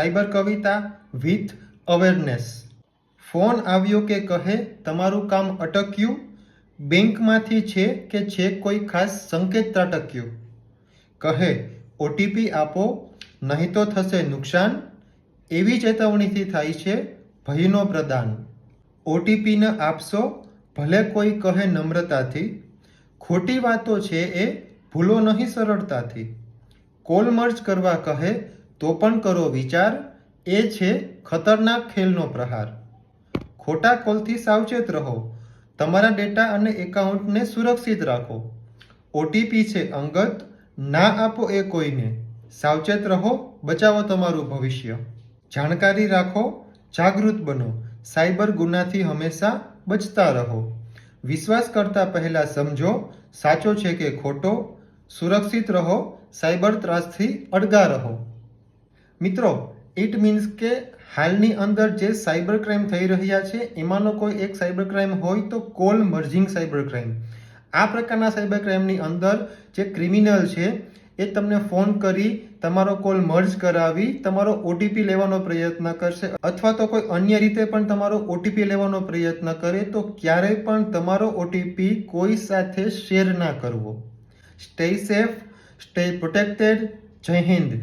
Cyber Kavita with awareness. Phone આવ્યો કે કહે, તમારું કામ અટક્યું? બેંકમાંથી છે કે છે કોઈ ખાસ સંકેત ત્રાટક્યું? કહે ઓટીપી આપો, નહીં તો થશે નુકસાન. એવી ચેતવણીથી થાય છે ભયનો પ્રદાન. ઓટીપી ન આપશો, ભલે કોઈ કહે નમ્રતાથી. ખોટી વાતો છે એ, ભૂલો નહીં સરળતાથી. કોલ મર્જ કરવા કહે તો પણ કરો વિચાર, એ છે ખતરનાક ખેલનો પ્રહાર. ખોટા કોલથી સાવચેત રહો. તમારા ડેટા અને એકાઉન્ટને સુરક્ષિત રાખો. ઓટીપી છે અંગત, ના આપો એ કોઈને. સાવચેત રહો, બચાવો તમારું ભવિષ્ય. જાણકારી રાખો, જાગૃત બનો. સાયબર ગુનાથી હંમેશા બચતા રહો. વિશ્વાસ કરતા પહેલા સમજો, સાચો છે કે ખોટો. સુરક્ષિત રહો, સાયબર ત્રાસથી અડગા રહો. મિત્રો ઇટ મીન્સ કે હાલની અંદર જે સાયબર ક્રાઇમ થઈ રહ્યા છે, એમાંનો કોઈ એક સાયબર ક્રાઇમ હોય તો કોલ મર્જિંગ સાયબર ક્રાઇમ આ પ્રકારના સાયબર ક્રાઇમની અંદર જે ક્રિમિનલ છે, એ તમને ફોન કરી તમારો કોલ મર્જ કરાવી તમારો ઓટીપી લેવાનો પ્રયત્ન કરશે અથવા તો કોઈ અન્ય રીતે પણ તમારો ઓટીપી લેવાનો પ્રયત્ન કરે તો ક્યારેય પણ તમારો ઓટીપી કોઈ સાથે શેર ના કરવો. સ્ટે સેફ સ્ટે પ્રોટેક્ટેડ જય હિન્દ.